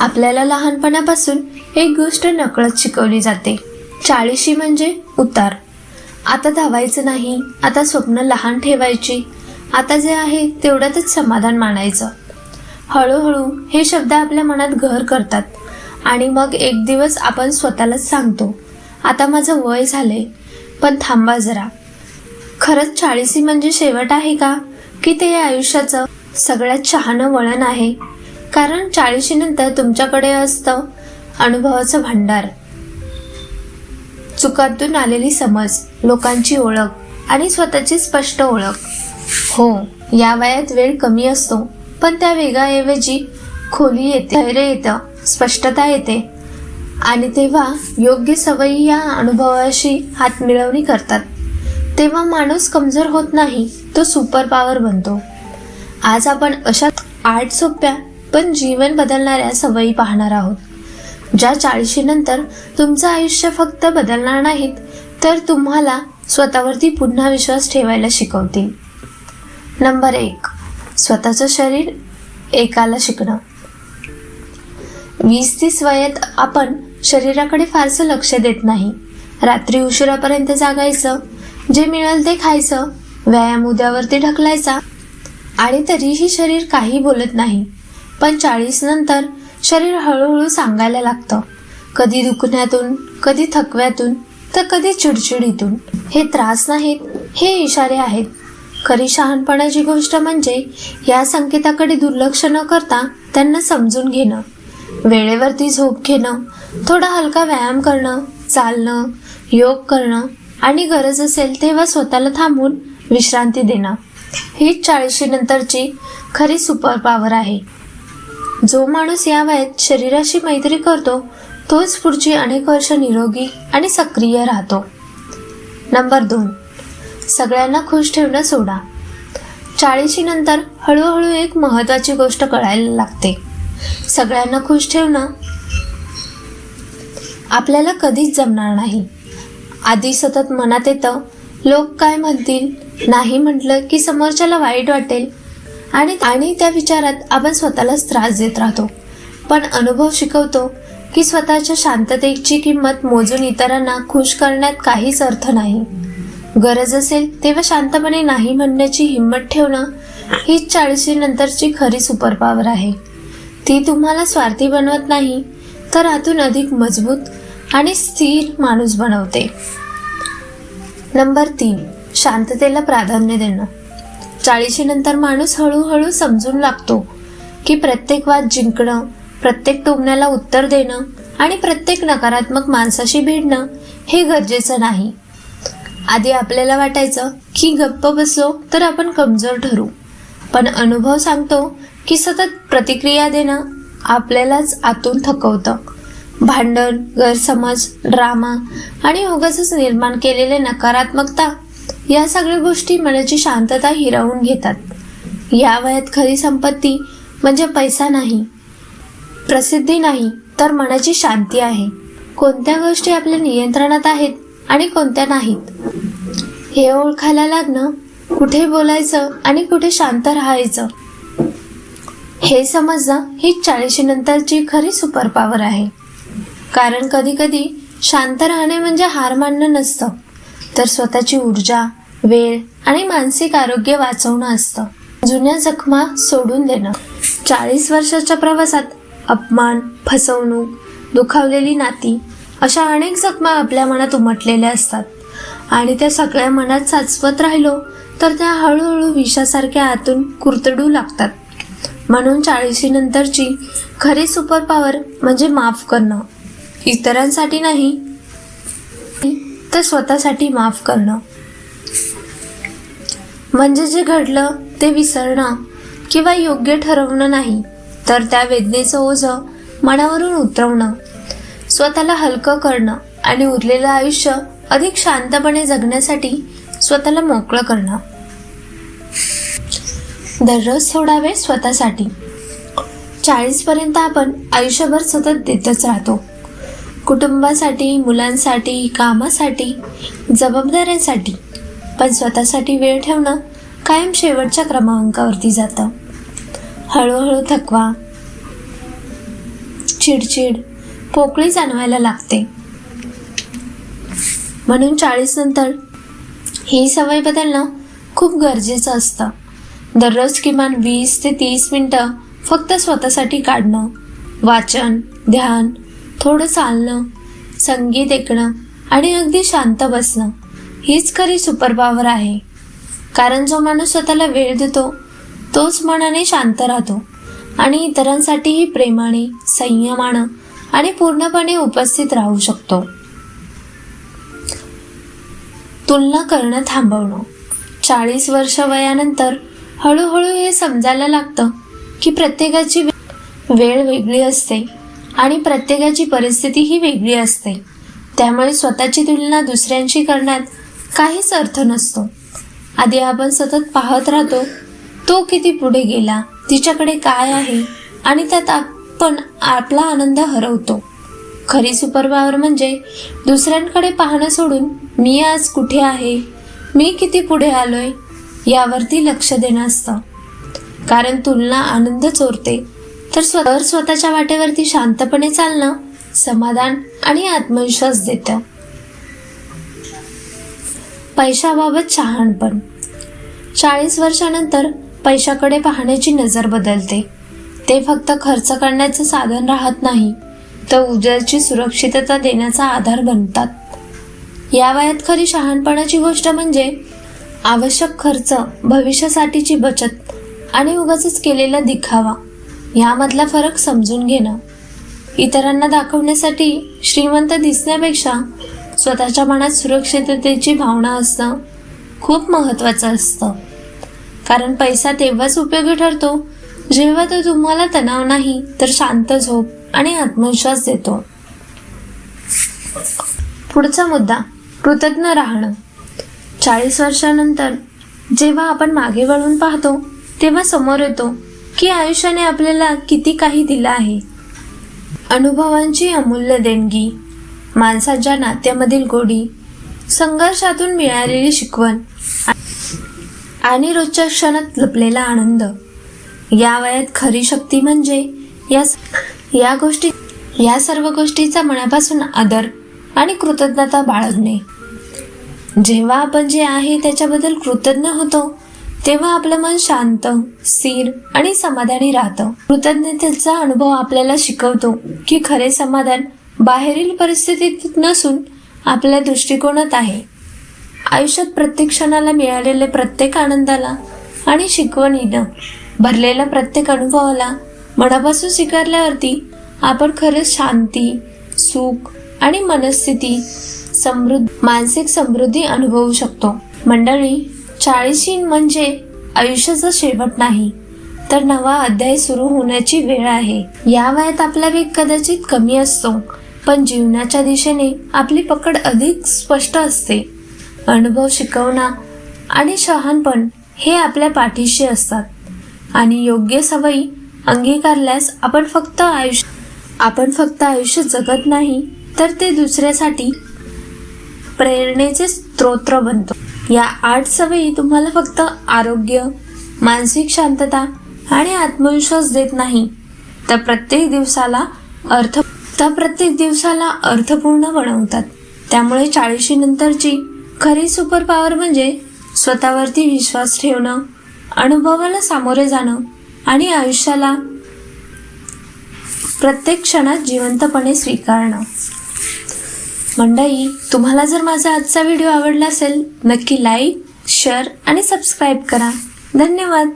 आपल्याला लहानपणापासून एक गोष्ट नकळत शिकवली जाते. चाळीशी म्हणजे उतार. आता धावायचं नाही आता स्वप्न लहान ठेवायची आता जे आहे तेवढ्यातच समाधान मानायचं. हळूहळू हे शब्द आपल्या मनात घर करतात आणि मग एक दिवस आपण स्वतःलाच सांगतो आता माझं वय झालंय पण थांबा जरा. खरंच चाळीसी म्हणजे शेवट आहे का? की ते या आयुष्याचं सगळ्यात शहाणं वळण आहे? कारण चाळीशीनंतर तुमच्याकडे असतं अनुभवाचं भांडार. चुकातून आलेली समज लोकांची ओळख आणि स्वतःची स्पष्ट ओळख. हो या वयात वेळ कमी असतो पण त्या वेगाऐवजी खोली येते धैर्य येतं स्पष्टता येते. आणि तेव्हा योग्य सवयी या अनुभवाशी हात मिळवणी करतात. तेव्हा माणूस कमजोर होत नाही तो सुपर पॉवर बनतो. आज आपण अशा आठ सोप्या पण जीवन बदलणाऱ्या सवयी पाहणार आहोत. ज्या चाळीशीनंतर तुमचं आयुष्य फक्त बदलणार नाहीत तर तुम्हाला स्वतःवरती पुन्हा विश्वास ठेवायला शिकवतील. नंबर एक स्वतःचं शरीर एकाला शिकणं. वीस तीस वयात आपण शरीराकडे फारसं लक्ष देत नाही. रात्री उशिरापर्यंत जागायचं जे मिळेल ते खायचं व्यायाम उद्यावरती ढकलायचा. आणि तरीही शरीर काही बोलत नाही. पण चाळीस नंतर शरीर हळूहळू सांगायला लागतं. कधी दुखण्यातून कधी थकव्यातून तर कधी चिडचिडीतून. हे त्रास नाहीत हे इशारे आहेत. खरी शहाणपणाची गोष्ट म्हणजे या संकेताकडे दुर्लक्ष न करता त्यांना समजून घेणं. वेळेवरती झोप घेणं थोडा हलका व्यायाम करणं चालणं योग करणं आणि गरज असेल तेव्हा स्वतःला थांबून विश्रांती देणं. हीच चाळीशी नंतरची खरी सुपर पॉवर आहे. जो माणूस या वयात शरीराशी मैत्री करतो तोच पुढची अनेक वर्ष निरोगी आणि सक्रिय राहतो. नंबर दोन. सगळ्यांना खुश ठेवणं सोडा. चाळीशी नंतर हळूहळू एक महत्वाची गोष्ट कळायला लागते. सगळ्यांना खुश ठेवणं आपल्याला कधीच जमणार नाही. आधी सतत मनात येतं लोक काय म्हणतील? नाही म्हटलं की समोरच्याला वाईट वाटेल. आणि आणि त्या विचारात आपण स्वतःलाच त्रास देत राहतो. पण अनुभव शिकवतो की स्वतःच्या शांततेची किंमत मोजून इतरांना खुश करण्यात काहीच अर्थ नाही. गरज असेल तेव्हा शांतपणे नाही म्हणण्याची हिंमत ठेवणं हीच चाळीशी नंतरची खरी सुपर पॉवर आहे. ती तुम्हाला स्वार्थी बनवत नाही तर आतून अधिक मजबूत आणि स्थिर माणूस बनवते. नंबर तीन शांततेला प्राधान्य देणं. चाळीशी नंतर माणूस हळूहळू समजून लागतो की प्रत्येक वाद जिंकणं प्रत्येक टोमण्याला उत्तर देणं आणि प्रत्येक नकारात्मक माणसाशी भिडणं हे गरजेचं नाही. आधी आपल्याला वाटायचं की गप्प बसलो तर आपण कमजोर ठरू. पण अनुभव सांगतो की सतत प्रतिक्रिया देणं आपल्यालाच आतून थकवतं. भांडण गैरसमज ड्रामा आणि उगाचच निर्माण केलेले नकारात्मकता या सगळ्या गोष्टी मनाची शांतता हिरावून घेतात. या वयात खरी संपत्ती म्हणजे पैसा नाही. प्रसिद्धी नाही तर मनाची शांती आहे. कोणत्या गोष्टी आपल्या नियंत्रणात आहेत आणि कोणत्या नाहीत? हे ओळखायला लागणं कुठे बोलायचं आणि कुठे शांत राहायचं? हे समजणं ही चाळीशी नंतरची खरी सुपर पॉवर आहे. कारण कधी कधी शांत राहणे म्हणजे हार मानणं नसतं. तर स्वतःची ऊर्जा वेळ आणि मानसिक आरोग्य वाचवणं असतं. जुन्या जखमा सोडून देणं. चाळीस वर्षाच्या प्रवासात अपमान फसवणूक दुखावलेली नाती अशा अनेक जखमा आपल्या मनात उमटलेल्या असतात. आणि त्या सगळ्या मनात साचवत राहिलो तर त्या हळूहळू विषासारख्या आतून कुरतडू लागतात. म्हणून चाळीशी नंतरची खरी सुपर पॉवर म्हणजे माफ करणं. इतरांसाठी नाही तर स्वतःसाठी माफ करणं. म्हणजे जे घडलं ते विसरणं किंवा योग्य ठरवणं नाही तर त्या वेदनेचं ओझं मनावरून उतरवणं स्वतःला हलकं करणं आणि उरलेलं आयुष्य अधिक शांतपणे जगण्यासाठी स्वतःला मोकळं करणं. दररोज थोडा वेळ स्वतःसाठी चाळीसपर्यंत आपण आयुष्यभर सतत देतच राहतो. कुटुंबासाठी मुलांसाठी कामासाठी जबाबदाऱ्यांसाठी. पण स्वतःसाठी वेळ ठेवणं कायम शेवटच्या क्रमांकावरती जातं. हळूहळू थकवा चिडचिड पोकळी जाणवायला लागते. म्हणून चाळीस नंतर ही सवय बदलणं खूप गरजेचं असतं. दररोज किमान वीस ते तीस मिनटं फक्त स्वतःसाठी काढणं वाचन ध्यान थोडं चालणं संगीत ऐकणं आणि अगदी शांत बसणं. हीच खरी सुपर पॉवर आहे. कारण जो माणूस स्वतःला वेळ देतो तोच मनाने शांत राहतो आणि इतरांसाठीही प्रेमाने संयमानं आणि पूर्णपणे उपस्थित राहू शकतो. तुलना करणं थांबवणं. चाळीस वर्ष वयानंतर हळूहळू हे समजायला लागतं की प्रत्येकाची वेळ वेगळी असते आणि प्रत्येकाची परिस्थिती ही वेगळी असते. त्यामुळे स्वतःची तुलना दुसऱ्यांशी करण्यात काहीच अर्थ नसतो. आधी आपण सतत पाहत राहतो तो किती पुढे गेला तिच्याकडे काय आहे आणि त्यात आपण आपला आनंद हरवतो. खरी सुपर पॉवर म्हणजे दुसऱ्यांकडे पाहणं सोडून मी आज कुठे आहे मी किती पुढे आलोय यावरती लक्ष देणं असतं. कारण तुलना आनंद चोरते. तर स्वतः स्वतःच्या वाटेवरती शांतपणे चालणं समाधान आणि आत्मविश्वास देतं. पैशाबाबत शहाणपण चाळीस वर्षानंतर पैशाकडे पाहण्याची नजर बदलते. ते फक्त खर्च करण्याचं साधन राहत नाही तर उद्याची सुरक्षितता देण्याचा आधार बनतात. या वयात खरी शहाणपणाची गोष्ट म्हणजे आवश्यक खर्च भविष्यासाठीची बचत आणि उगाच केलेला दिखावा यामधला फरक समजून घेणं. इतरांना दाखवण्यासाठी श्रीमंत दिसण्यापेक्षा स्वतःच्या मनात सुरक्षिततेची भावना असणं खूप महत्त्वाचं असतं. कारण पैसा तेव्हाच उपयोगी ठरतो जेव्हा तो तुम्हाला तणाव नाही तर शांत झोप आणि आत्मविश्वास देतो. पुढचा मुद्दा कृतज्ञ राहणं. चाळीस वर्षानंतर जेव्हा आपण मागे वळून पाहतो तेव्हा समोर येतो की आयुष्याने आपल्याला किती काही दिलं आहे. अनुभवांची अमूल्य देणगी माणसाच्या नात्यामधील गोडी संघर्षातून मिळालेली शिकवण आणि रोजच्या क्षणात लपलेला आनंद. या वयात खरी शक्ती म्हणजे या या गोष्टी या सर्व गोष्टीचा मनापासून आदर आणि कृतज्ञता बाळगणे. जेव्हा आपण जे आहे त्याच्याबद्दल कृतज्ञ होतो तेव्हा आपलं मन शांत स्थिर आणि समाधानी राहतं. कृतज्ञतेचा अनुभव आपल्याला शिकवतो की खरे समाधान बाहेरील परिस्थितीत नसून आपल्या दृष्टिकोनात आहे. आयुष्यात प्रत्येक क्षणाला मिळालेल्या प्रत्येक आनंदाला आणि शिकवणीनं भरलेल्या प्रत्येक अनुभवाला मनापासून स्वीकारल्यावरती आपण खरंच शांती सुख आणि मनस्थिती समृद्ध मानसिक समृद्धी अनुभवू शकतो. मंडळी चाळीशी म्हणजे आयुष्याचा शेवट नाही तर नवा अध्याय सुरू होण्याची वेळ आहे. या वयात आपला वेग कदाचित कमी असतो. पण जीवनाच्या दिशेने आपली पकड अधिक स्पष्ट असते. अनुभव शिकवणा आणि शहाणपण हे आपल्या पाठीशी असतात. आणि योग्य सवयी अंगीकारल्यास आपण फक्त आयुष्य आपण फक्त आयुष्य जगत नाही तर ते दुसऱ्यासाठी प्रेरणेचे स्तोत्र बनतो. या आठ सवयी तुम्हाला फक्त आरोग्य मानसिक शांतता आणि आत्मविश्वास देत नाही. तर प्रत्येक दिवसाला अर्थ तर प्रत्येक दिवसाला अर्थपूर्ण बनवतात. त्यामुळे चाळीशी नंतरची खरी सुपर पॉवर म्हणजे स्वतःवरती विश्वास ठेवणं अनुभवाला सामोरे जाणं आणि आयुष्याला प्रत्येक क्षणात जिवंतपणे स्वीकारणं. मंडई तुम्हाला जर माझा आजचा व्हिडिओ आवडला असेल नक्की लाईक शेअर आणि सबस्क्राईब करा. धन्यवाद!